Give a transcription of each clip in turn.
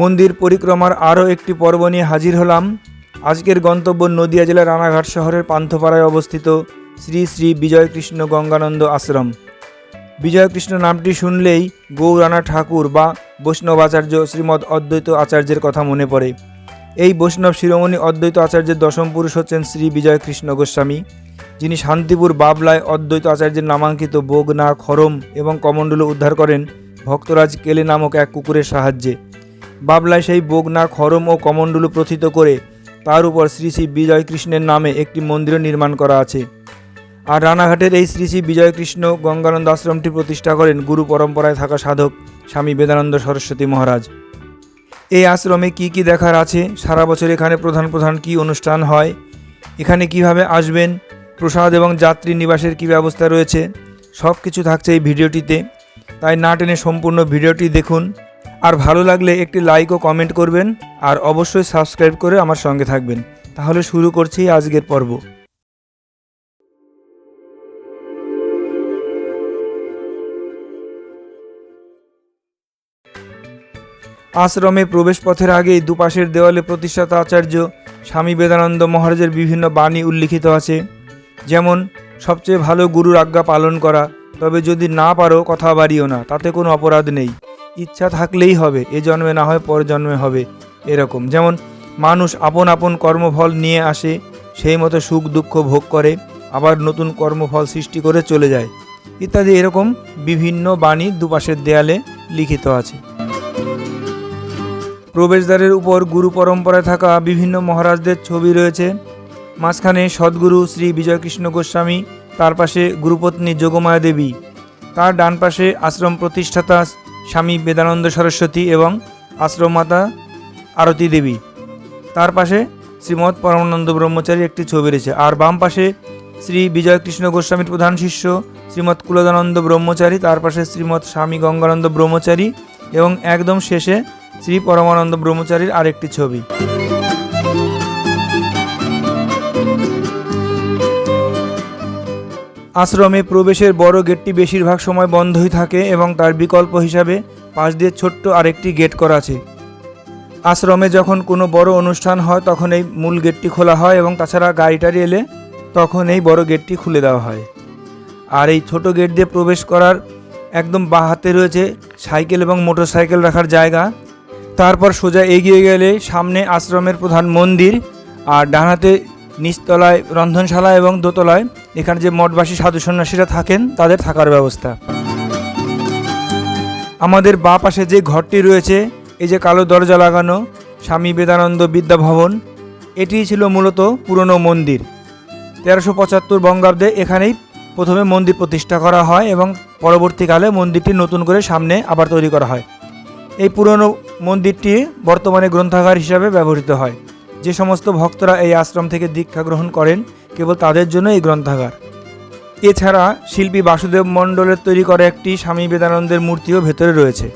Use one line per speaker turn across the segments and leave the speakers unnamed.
মন্দির পরিক্রমার আরও একটি পর্ব নিয়ে হাজির হলাম। আজকের গন্তব্য নদিয়া জেলার রানাঘাট শহরের পান্থপাড়ায় অবস্থিত শ্রী শ্রী বিজয়কৃষ্ণ গঙ্গানন্দ আশ্রম। বিজয়কৃষ্ণ নামটি শুনলেই গৌরানা ঠাকুর বা বৈষ্ণব আচার্য শ্রীমৎ অদ্বৈত আচার্যের কথা মনে পড়ে। এই বৈষ্ণব শিরোমণি অদ্বৈত আচার্যের দশম পুরুষ হচ্ছেন শ্রী বিজয়কৃষ্ণ গোস্বামী, যিনি শান্তিপুর বাবলায় অদ্বৈত আচার্যের নামাঙ্কিত বোগনা খরম এবং কমণ্ডলু উদ্ধার করেন ভক্তরাজ কেলে নামক এক কুকুরের সাহায্যে। বাবলায় সেই বোগনা, খরম ও কমণ্ডলু প্রথিত করে তার উপর শ্রী শ্রী বিজয়কৃষ্ণের নামে একটি মন্দিরও নির্মাণ করা আছে। আর রানাঘাটের এই শ্রী শ্রী বিজয়কৃষ্ণ গঙ্গানন্দ আশ্রমটি প্রতিষ্ঠা করেন গুরু পরম্পরায় থাকা সাধক স্বামী বেদানন্দ সরস্বতী মহারাজ। এই আশ্রমে কি কি দেখার আছে? সারা বছর এখানে প্রধান প্রধান কি অনুষ্ঠান হয়? এখানে কীভাবে আসবেন? প্রসাদ এবং যাত্রী নিবাসের কি ব্যবস্থা রয়েছে? সব কিছু থাকছে এই ভিডিওটিতে। তাই না টেনে সম্পূর্ণ ভিডিওটি দেখুন। আর ভালো লাগলে একটি লাইক ও কমেন্ট করবেন, আর অবশ্যই সাবস্ক্রাইব করে আমার সঙ্গে থাকবেন। তাহলে শুরু করছি আজকের পর্ব। আশ্রমে প্রবেশ পথের আগেই দুপাশের দেওয়ালে প্রতিষ্ঠাতা আচার্য স্বামী বেদানন্দ মহারাজের বিভিন্ন বাণী উল্লিখিত আছে। যেমন, সবচেয়ে ভালো গুরুর আজ্ঞা পালন করা, তবে যদি না পারো, কথা বাড়িও না, তাতে কোনো অপরাধ নেই। ইচ্ছা থাকলেই হবে, এ জন্মে না হয় পর জন্মে হবে, এরকম। যেমন মানুষ আপন আপন কর্মফল নিয়ে আসে, সেই মতো সুখ দুঃখ ভোগ করে, আবার নতুন কর্মফল সৃষ্টি করে চলে যায়, ইত্যাদি এরকম বিভিন্ন বাণী দুপাশের দেয়ালে লিখিত আছে। প্রবেশদ্বারের উপর গুরু পরম্পরায় থাকা বিভিন্ন মহারাজদের ছবি রয়েছে। মাঝখানে সদ্গুরু শ্রী বিজয়কৃষ্ণ গোস্বামী, তার পাশে গুরুপত্নী যোগমায়া দেবী তার ডান পাশে আশ্রম প্রতিষ্ঠাতা স্বামী বেদানন্দ সরস্বতী এবং আশ্রমাতা আরতি দেবী। তার পাশে শ্রীমৎ পরমানন্দ ব্রহ্মচারী একটি ছবি রয়েছে। আর বাম পাশে শ্রী বিজয়কৃষ্ণ গোস্বামীর প্রধান শিষ্য শ্রীমৎ কুলদানন্দ ব্রহ্মচারী, তার পাশে শ্রীমৎ স্বামী গঙ্গানন্দ ব্রহ্মচারী এবং একদম শেষে শ্রী পরমানন্দ ব্রহ্মচারীর আরেকটি ছবি। আশ্রমে প্রবেশের বড় গেটটি বেশিরভাগ সময় বন্ধই থাকে এবং তার বিকল্প হিসাবে পাশ দিয়ে ছোট্ট আরেকটি গেট করা আছে। আশ্রমে যখন কোনো বড় অনুষ্ঠান হয়, তখন এই মূল গেটটি খোলা হয় এবং তাছাড়া গাড়ি টাড়ি এলে তখন এই বড় গেটটি খুলে দেওয়া হয়। আর এই ছোট গেট দিয়ে প্রবেশ করার একদম বাঁ হাতে রয়েছে সাইকেল এবং মোটর সাইকেল রাখার জায়গা। তারপর সোজা এগিয়ে গেলে সামনে আশ্রমের প্রধান মন্দির আর ডান হাতে নিচতলায় রন্ধনশালা এবং দোতলায় এখানে যে মঠবাসী, সাধু সন্ন্যাসীরা থাকেন, তাদের থাকার ব্যবস্থা। আমাদের বাঁ পাশে যে ঘরটি রয়েছে, এই যে কালো দরজা লাগানো, স্বামী বেদানন্দ বিদ্যা ভবন এটি ছিল মূলত পুরনো মন্দির। তেরোশো পঁচাত্তর বঙ্গাব্দে এখানেই প্রথমে মন্দির প্রতিষ্ঠা করা হয় এবং পরবর্তীকালে মন্দিরটি নতুন করে সামনে আবার তৈরি করা হয়। এই পুরনো মন্দিরটি বর্তমানে গ্রন্থাগার হিসাবে ব্যবহৃত হয়। যে সমস্ত ভক্তরা এই আশ্রম থেকে দীক্ষা গ্রহণ করেন কেবল তাদের জন্য এই গ্রন্থাগার। এছাড়া শিল্পী বাসুদেব মণ্ডলের তৈরি করা একটি স্বামী বেদানন্দের মূর্তিও ভেতরে রয়েছে।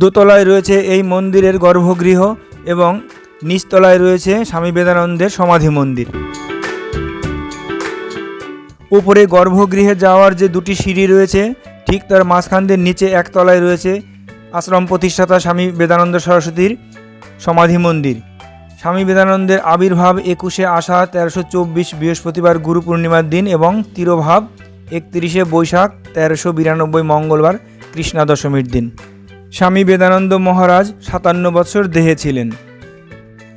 দোতলায় রয়েছে এই মন্দিরের গর্ভগৃহ এবং নিচতলায় রয়েছে স্বামী বেদানন্দের সমাধি মন্দির। উপরে গর্ভগৃহে যাওয়ার যে দুটি সিঁড়ি রয়েছে, ঠিক তার মাঝখান দিয়ে নিচে একতলায় রয়েছে আশ্রম প্রতিষ্ঠাতা স্বামী বেদানন্দ সরস্বতীর সমাধি মন্দির। স্বামী বেদানন্দের আবির্ভাব একুশে আষাঢ় তেরোশো চব্বিশ বৃহস্পতিবার গুরু পূর্ণিমার দিন এবং তিরোভাব একত্রিশে বৈশাখ তেরোশো বিরানব্বই মঙ্গলবার কৃষ্ণা দশমীর দিন। স্বামী বেদানন্দ মহারাজ সাতান্ন বছর দেহে ছিলেন।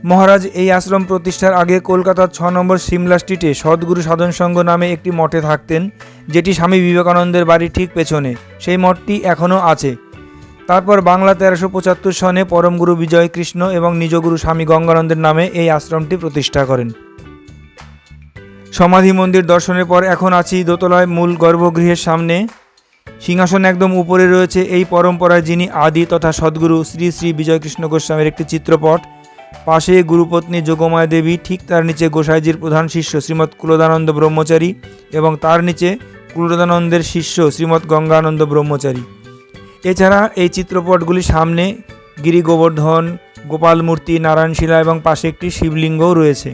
মহারাজ এই আশ্রম প্রতিষ্ঠার আগে কলকাতার ছ নম্বর সিমলা স্ট্রিটে সদ্গুরু সাধন সংঘ নামে একটি মঠে থাকতেন, যেটি স্বামী বিবেকানন্দের বাড়ির ঠিক পেছনে। সেই মঠটি এখনও আছে। তারপর বাংলা তেরোশো পঁচাত্তর সনে পরমগুরু বিজয় কৃষ্ণ এবং নিজগুরু স্বামী গঙ্গানন্দের নামে এই আশ্রমটি প্রতিষ্ঠা করেন। সমাধি মন্দির দর্শনের পর এখন আছি দোতলায় মূল গর্ভগৃহের সামনে। সিংহাসন একদম উপরে রয়েছে এই পরম্পরায় যিনি আদি তথা সদ্গুরু শ্রী শ্রী বিজয়কৃষ্ণ গোস্বামীর একটি চিত্রপট। পাশে গুরুপত্নী যোগমায়া দেবী, ঠিক তার নিচে গোসাইজির প্রধান শিষ্য শ্রীমৎ কুলদানন্দ ব্রহ্মচারী এবং তার নিচে কুলদানন্দের শিষ্য শ্রীমৎ গঙ্গানন্দ ব্রহ্মচারী। এছাড়া এই চিত্রপটগুলি সামনে গিরি গোবর্ধন, গোপাল মূর্তি নারায়ণশিলা এবং পাশে একটি শিবলিঙ্গও রয়েছে।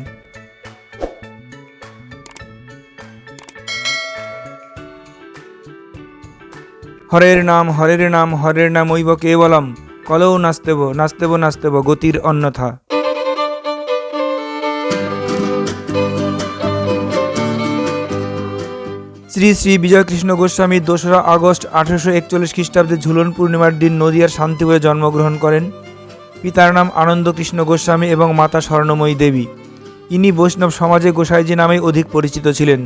হরের নাম হরের নাম হরের নাম ঐব কেবলম। কলৌ নাস্তেব নাস্তেব নাস্তেব, গতির অন্যথা। শ্রী শ্রী বিজয়কৃষ্ণ গোস্বামী দোসরা আগস্ট আঠেরোশো একচল্লিশ খ্রিস্টাব্দে ঝুলন পূর্ণিমার দিন নদিয়ার শান্তিপুরে জন্মগ্রহণ করেন। পিতার নাম আনন্দকৃষ্ণ গোস্বামী এবং মাতা স্বর্ণময়ী দেবী। ইনি বৈষ্ণব সমাজে গোসাইজি নামে অধিক পরিচিত ছিলেন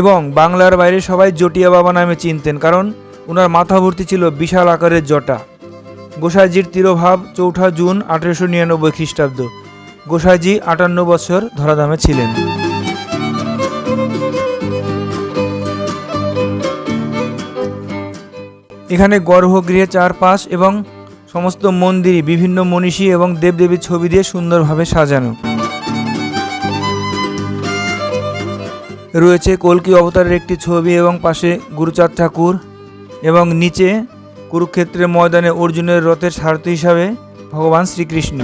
এবং বাংলার বাইরে সবাই জটিয়া বাবা নামে চিনতেন কারণ ওনার মাথা ভর্তি ছিল বিশাল আকারের জটা। গোসাইজির তিরোভাব চৌঠা জুন আঠেরোশো নিরানব্বই খ্রিস্টাব্দ। গোসাইজি আটান্ন বছর ধরাধামে ছিলেন। এখানে গর্ভগৃহে চারপাশ এবং সমস্ত মন্দিরই বিভিন্ন মনীষী এবং দেবদেবীর ছবি দিয়ে সুন্দরভাবে সাজানো। রয়েছে কল্কি অবতারের একটি ছবি এবং পাশে গুরুচাঁদ ঠাকুর এবং নিচে কুরুক্ষেত্রের ময়দানে অর্জুনের রথের সারথি হিসাবে ভগবান শ্রীকৃষ্ণ।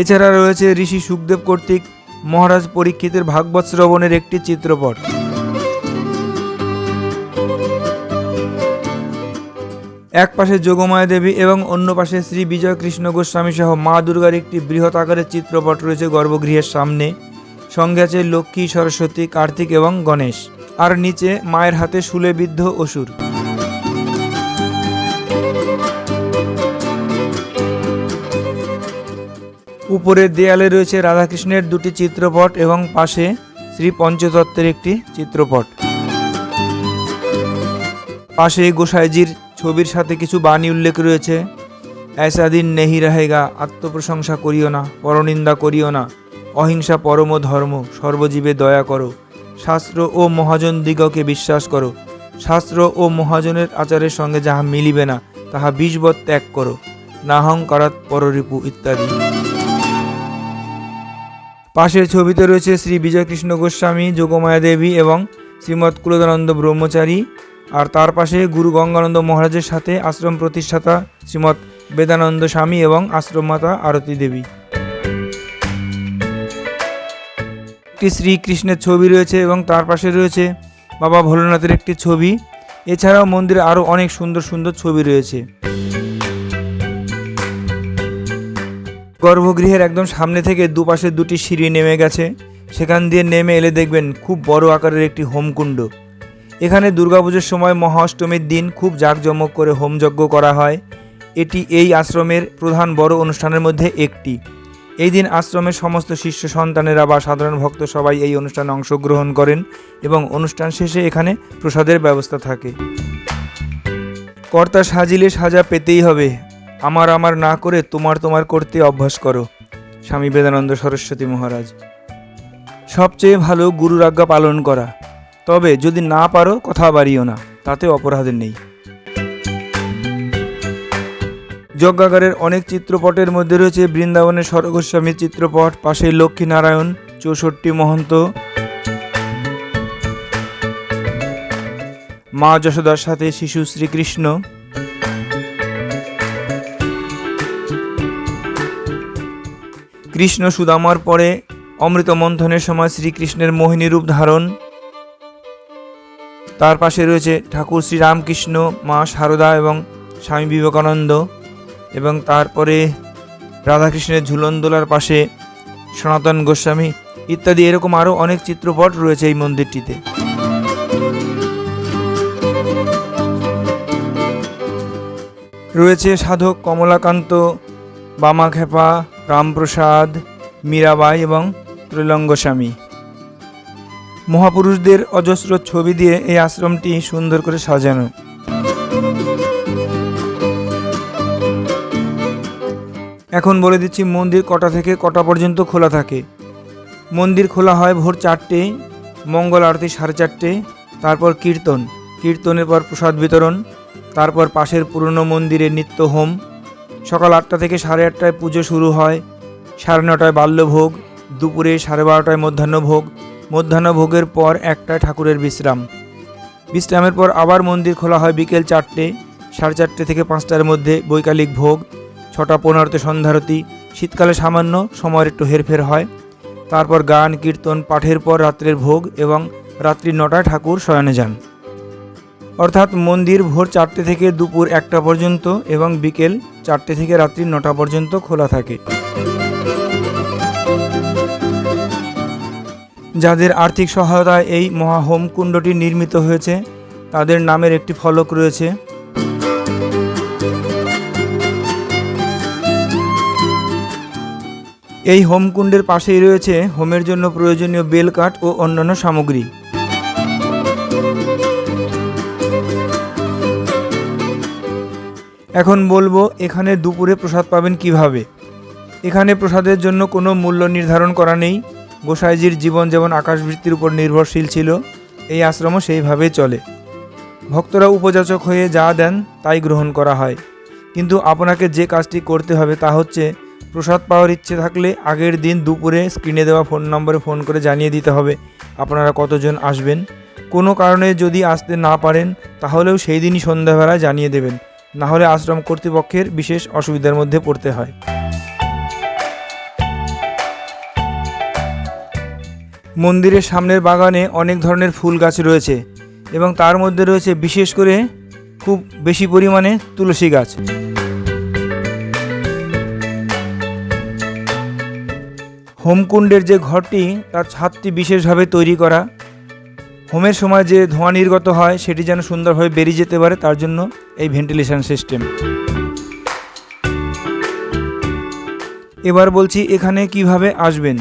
এছাড়া রয়েছে ঋষি সুখদেব কর্তৃক মহারাজ পরীক্ষিতের ভাগবত শ্রবণের একটি চিত্রপট। এক পাশে যোগমায়া দেবী এবং অন্য পাশে শ্রী বিজয় কৃষ্ণ গোস্বামী সহ মা দুর্গার একটি বৃহৎ আকারের চিত্রপট রয়েছে গর্ভগৃহের সামনে। সঙ্গে আছে লক্ষ্মী, সরস্বতী, কার্তিক এবং গণেশ। আর নিচে মায়ের হাতে শুলে বিদ্ধ অসুর। উপরের দেয়ালে রয়েছে রাধাকৃষ্ণের দুটি চিত্রপট এবং পাশে শ্রী পঞ্চতত্ত্বের একটি চিত্রপট। পাশে গোসাইজির ছবির সাথে কিছু বাণী উল্লেখ রয়েছে। এসা নেহি রাহেগা, আত্মপ্রশংসা করিও না, পরনিন্দা করিও না, অহিংসা পরম ধর্ম, সর্বজীবে দয়া করো, শাস্ত্র ও মহাজন দিগকে বিশ্বাস করো, শাস্ত্র ও মহাজনের আচারের সঙ্গে যাহা মিলিবে না, তাহা বীজবৎ ত্যাগ করো, নাহং করাত পররিপু ইত্যাদি। পাশের ছবিতে রয়েছে শ্রী বিজয়কৃষ্ণ গোস্বামী, যোগমায়া দেবী এবং শ্রীমৎ কুলদানন্দ ব্রহ্মচারী। আর তার পাশে গুরু গঙ্গানন্দ মহারাজের সাথে আশ্রম প্রতিষ্ঠাতা শ্রীমৎ বেদানন্দ স্বামী এবং আশ্রম মাতা আরতি দেবী। একটি শ্রীকৃষ্ণের ছবি রয়েছে এবং তার পাশে রয়েছে বাবা ভোলেনাথের একটি ছবি। এছাড়াও মন্দিরে আরও অনেক সুন্দর সুন্দর ছবি রয়েছে। গর্ভগৃহের একদম সামনে থেকে দুপাশে দুটি সিঁড়ি নেমে গেছে। সেখান দিয়ে নেমে এলে দেখবেন খুব বড় আকারের একটি হোমকুণ্ড। এখানে দুর্গাপুজোর সময় মহা অষ্টমীর দিন খুব জাঁকজমক করে হোমযজ্ঞ করা হয়। এটি এই আশ্রমের প্রধান বড় অনুষ্ঠানের মধ্যে একটি। এই দিন আশ্রমের সমস্ত শিষ্য সন্তানেরা বা সাধারণ ভক্ত সবাই এই অনুষ্ঠানে অংশগ্রহণ করেন এবং অনুষ্ঠান শেষে এখানে প্রসাদের ব্যবস্থা থাকে। কর্তা সাজিলে সাজা পেতেই হবে। আমার আমার না করে তোমার তোমার করতে অভ্যাস করো, স্বামী বেদানন্দ সরস্বতী মহারাজ। সবচেয়ে ভালো গুরুর আজ্ঞা পালন করা। তবে যদি না পারো, কথা বাড়িও না, তাতে অপরাধের নেই। যজ্ঞাগারের অনেক চিত্রপটের মধ্যে রয়েছে বৃন্দাবনের স্বর্গস্বামীর চিত্রপট, পাশে লক্ষ্মীনারায়ণ, চৌষট্টি মহন্ত। মা যশোদার সাথে শিশু শ্রীকৃষ্ণ। কৃষ্ণ সুদামার পরে অমৃত মন্থনের সময় শ্রীকৃষ্ণের মোহিনী রূপ ধারণ। তার পাশে রয়েছে ঠাকুর শ্রীরামকৃষ্ণ, মা শারদা এবং স্বামী বিবেকানন্দ এবং তারপরে রাধাকৃষ্ণের ঝুলনদোলার পাশে সনাতন গোস্বামী ইত্যাদি এরকম আরও অনেক চিত্রপট রয়েছে এই মন্দিরটিতে। রয়েছে সাধক কমলাকান্ত, বামাখ্যাপা রামপ্রসাদ, মীরাবাই এবং ত্রৈলঙ্গস্বামী। মহাপুরুষদের অজস্র ছবি দিয়ে এই আশ্রমটি সুন্দর করে সাজানো। এখন বলে দিচ্ছি, মন্দির কটা থেকে কটা পর্যন্ত খোলা থাকে? মন্দির খোলা হয় ভোর চারটে, মঙ্গল আরতি সাড়ে চারটে, তারপর কীর্তন। কীর্তনের পর প্রসাদ বিতরণ, তারপর পাশের পুরনো মন্দিরে নিত্য হোম সকাল আটটা থেকে সাড়ে আটটায় পুজো শুরু হয়। সাড়ে নটায় বাল্যভোগ, দুপুরে সাড়ে বারোটায় মধ্যাহ্নভোগ। মধ্যাহ্নভোগের পর একটায় ঠাকুরের বিশ্রাম। বিশ্রামের পর আবার মন্দির খোলা হয় বিকেল চারটে, সাড়ে চারটে থেকে পাঁচটার মধ্যে বৈকালিক ভোগ। ছটা পনেরোতে সন্ধ্যারতি, শীতকালে সামান্য সময়ের একটু হেরফের হয়। তারপর গান, কীর্তন, পাঠের পর রাত্রের ভোগ এবং রাত্রি নটায় ঠাকুর শয়নে যান। অর্থাৎ মন্দির ভোর চারটে থেকে দুপুর একটা পর্যন্ত এবং বিকেল চারটে থেকে রাত্রি নটা পর্যন্ত খোলা থাকে। যাদের আর্থিক সহায়তায় এই মহাহোম কুণ্ডটি নির্মিত হয়েছে, তাদের নামের একটি ফলক রয়েছে। এই হোমকুণ্ডের পাশেই রয়েছে হোমের জন্য প্রয়োজনীয় বেল কাঠ ও অন্যান্য সামগ্রী। এখন বলব, এখানে দুপুরে প্রসাদ পাবেন কীভাবে? এখানে প্রসাদের জন্য কোনো মূল্য নির্ধারণ করা নেই। গোসাইজির জীবন যেমন আকাশবৃত্তির উপর নির্ভরশীল ছিল, এই আশ্রমও সেইভাবেই চলে। ভক্তরা উপযাচক হয়ে যা দেন, তাই গ্রহণ করা হয়। কিন্তু আপনাকে যে কাজটি করতে হবে তা হচ্ছে, প্রসাদ পাওয়ার ইচ্ছে থাকলে আগের দিন দুপুরে স্ক্রিনে দেওয়া ফোন নম্বরে ফোন করে জানিয়ে দিতে হবে, আপনারা কতজন আসবেন। কোনো কারণে যদি আসতে না পারেন, তাহলেও সেই দিনই সন্ধ্যাবেলায় জানিয়ে দেবেন। না হলে আশ্রম কর্তৃপক্ষের বিশেষ অসুবিধার মধ্যে পড়তে হয়। মন্দিরের সামনের বাগানে অনেক ধরনের ফুল গাছ রয়েছে এবং তার মধ্যে রয়েছে বিশেষ করে খুব বেশি পরিমাণে তুলসী গাছ। হোমকুণ্ডের যে ঘরটি, তার ছাদটি বিশেষভাবে তৈরি করা হোমের সময় যে ধোঁয়া নির্গত হয়, সেটি যেন সুন্দরভাবে বেরিয়ে যেতে পারে, তার জন্য এই ভেন্টিলেশন সিস্টেম। এবার বলছি এখানে কীভাবে আসবেন?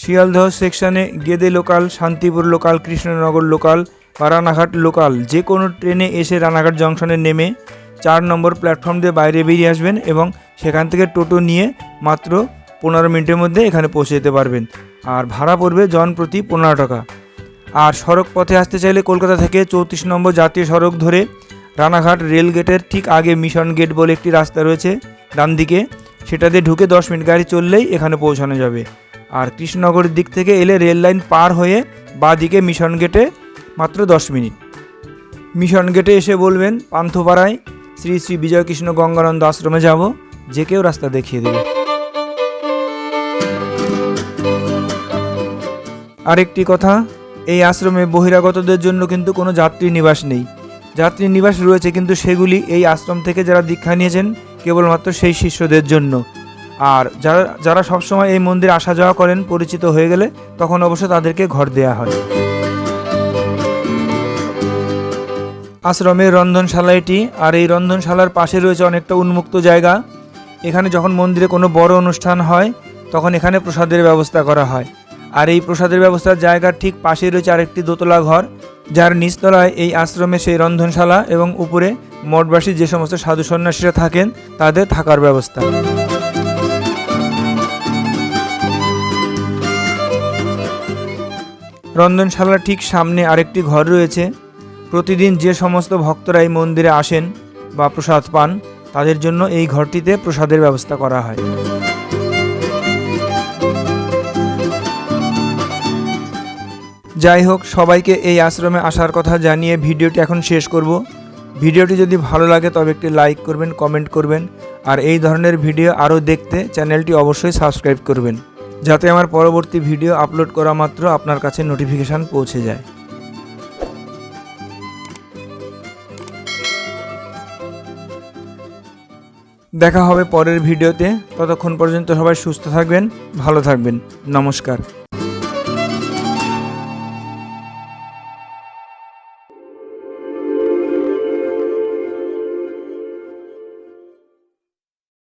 শিয়ালদহ সেকশানে Gede local, Shantipur local, Krishnanagar local বা রানাঘাট লোকাল, যে কোনো ট্রেনে এসে রানাঘাট জংশনে নেমে চার নম্বর প্ল্যাটফর্ম দিয়ে বাইরে বেরিয়ে আসবেন এবং সেখান থেকে টোটো নিয়ে মাত্র পনেরো মিনিটের মধ্যে এখানে পৌঁছে যেতে পারবেন। আর ভাড়া পড়বে জন প্রতি পনেরো টাকা। আর সড়ক পথে আসতে চাইলে কলকাতা থেকে চৌত্রিশ নম্বর জাতীয় সড়ক ধরে রানাঘাট রেল গেটের ঠিক আগে মিশন গেট বলে একটি রাস্তা রয়েছে ডান দিকে। সেটা দিয়ে ঢুকে দশ মিনিট গাড়ি চললেই এখানে পৌঁছানো যাবে। আর কৃষ্ণনগরের দিক থেকে এলে রেল লাইন পার হয়ে বা দিকে মিশন গেটে মাত্র দশ মিনিট। মিশন গেটে এসে বলবেন, পান্থপাড়ায় শ্রী শ্রী বিজয়কৃষ্ণ গঙ্গানন্দ আশ্রমে যাব, যে কেউ রাস্তা দেখিয়ে দেবে। আরেকটি কথা এই আশ্রমে বহিরাগতদের জন্য কিন্তু কোনো যাত্রী নিবাস নেই। যাত্রী নিবাস রয়েছে কিন্তু সেগুলি এই আশ্রম থেকে যারা দীক্ষা নিয়েছেন কেবলমাত্র সেই শিষ্যদের জন্য। আর যারা যারা সবসময় এই মন্দিরে আসা যাওয়া করেন, পরিচিত হয়ে গেলে তখন অবশ্য তাদেরকে ঘর দেয়া হয়। আশ্রমের রন্ধনশালা এটি আর এই রন্ধনশালার পাশে রয়েছে অনেকটা উন্মুক্ত জায়গা। এখানে যখন মন্দিরে কোনো বড় অনুষ্ঠান হয়, তখন এখানে প্রসাদের ব্যবস্থা করা হয়। আর এই প্রসাদের ব্যবস্থার জায়গার ঠিক পাশে রয়েছে আরেকটি দোতলা ঘর, যার নিচতলায় এই আশ্রমে সেই রন্ধনশালা এবং উপরে মঠবাসী যে সমস্ত সাধু সন্ন্যাসীরা থাকেন, তাদের থাকার ব্যবস্থা। রন্ধনশালার ঠিক সামনে আরেকটি ঘর রয়েছে। প্রতিদিন যে সমস্ত ভক্তরা এই মন্দিরে আসেন বা প্রসাদ পান, তাদের জন্য এই ঘরটিতে প্রসাদের ব্যবস্থা করা হয়। যাই হোক, সবাইকে এই আশ্রমে আসার কথা জানিয়ে ভিডিওটি এখন শেষ করব। ভিডিওটি যদি ভালো লাগে, তবে একটি লাইক করবেন, কমেন্ট করবেন, আর এই ধরনের ভিডিও আরও দেখতে চ্যানেলটি অবশ্যই সাবস্ক্রাইব করবেন, যাতে আমার পরবর্তী ভিডিও আপলোড করা মাত্র আপনার কাছে নোটিফিকেশান পৌঁছে যায়। দেখা হবে পরের ভিডিওতে। ততক্ষণ পর্যন্ত সবাই সুস্থ থাকবেন, ভালো থাকবেন। নমস্কার।